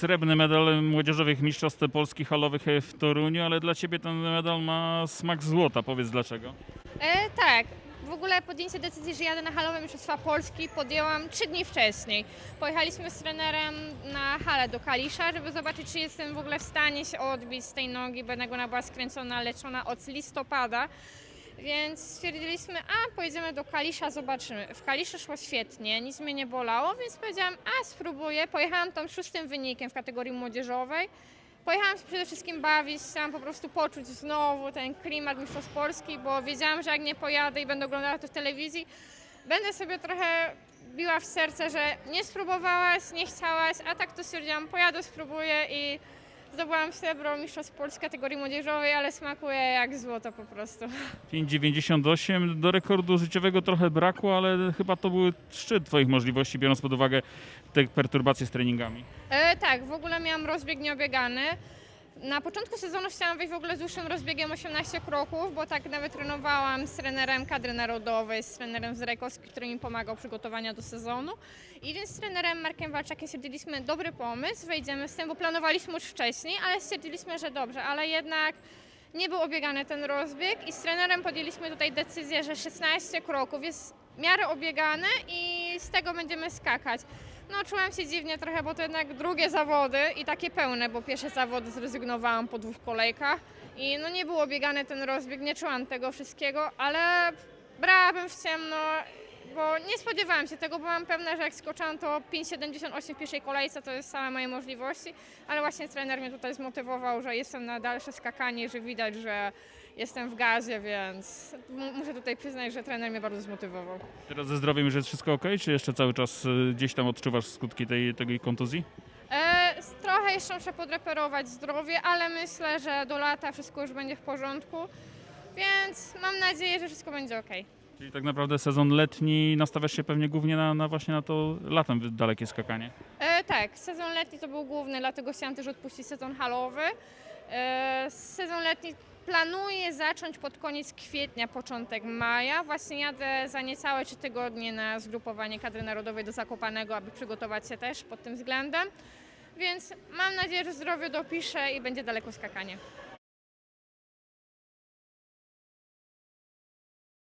srebrny medal młodzieżowych mistrzostw Polski halowych w Toruniu, ale dla Ciebie ten medal ma smak złota. Powiedz dlaczego. E, tak. W ogóle podjęcie decyzji, że jadę na halowe Mistrzostwa Polski podjęłam trzy dni wcześniej. Pojechaliśmy z trenerem na halę do Kalisza, żeby zobaczyć, czy jestem w ogóle w stanie się odbić z tej nogi, bo ona była skręcona, leczona od listopada. Więc stwierdziliśmy, a pojedziemy do Kalisza, zobaczymy. W Kaliszu szło świetnie, nic mnie nie bolało, więc powiedziałam, a spróbuję. Pojechałam tam szóstym wynikiem w kategorii młodzieżowej. Pojechałam się przede wszystkim bawić, chciałam po prostu poczuć znowu ten klimat Mistrzostw Polski, bo wiedziałam, że jak nie pojadę i będę oglądała to w telewizji, będę sobie trochę biła w serce, że nie spróbowałaś, nie chciałaś, a tak to stwierdziłam, pojadę, spróbuję i zdobyłam srebro Mistrzostw Polski kategorii młodzieżowej, ale smakuje jak złoto po prostu. 5,98 do rekordu życiowego trochę brakło, ale chyba to był szczyt Twoich możliwości, biorąc pod uwagę te perturbacje z treningami. E, tak, w ogóle miałam rozbieg nieobiegany. Na początku sezonu chciałam wejść w ogóle z dłuższym rozbiegiem 18 kroków, bo tak nawet trenowałam z trenerem kadry narodowej, z trenerem Zrajkowskim, który mi pomagał przygotowania do sezonu. I więc z trenerem Markiem Walczakiem stwierdziliśmy dobry pomysł, wejdziemy z tym, bo planowaliśmy już wcześniej, ale stwierdziliśmy, że dobrze, ale jednak nie był obiegany ten rozbieg i z trenerem podjęliśmy tutaj decyzję, że 16 kroków jest w miarę obiegane i z tego będziemy skakać. No czułam się dziwnie trochę, bo to jednak drugie zawody i takie pełne, bo pierwsze zawody zrezygnowałam po dwóch kolejkach i no nie był obiegany ten rozbieg, nie czułam tego wszystkiego, ale brałabym w ciemno, bo nie spodziewałam się tego, byłam pewna, że jak skoczyłam to 5,78 w pierwszej kolejce to jest same moje możliwości, ale właśnie trener mnie tutaj zmotywował, że jestem na dalsze skakanie, że widać, że jestem w gazie, więc mu- muszę tutaj przyznać, że trener mnie bardzo zmotywował. Teraz ze zdrowiem już jest wszystko ok, czy jeszcze cały czas y, gdzieś tam odczuwasz skutki tej, tej kontuzji? E, s- trochę jeszcze muszę podreperować zdrowie, ale myślę, że do lata wszystko już będzie w porządku, więc mam nadzieję, że wszystko będzie ok. Czyli tak naprawdę sezon letni nastawiasz się pewnie głównie na, na właśnie na to latem dalekie skakanie. E, tak, sezon letni to był główny, dlatego chciałam też odpuścić sezon halowy. E, sezon letni planuję zacząć pod koniec kwietnia, początek maja. Właśnie jadę za niecałe trzy tygodnie na zgrupowanie kadry narodowej do Zakopanego, aby przygotować się też pod tym względem. Więc mam nadzieję, że zdrowie dopiszę i będzie daleko skakanie.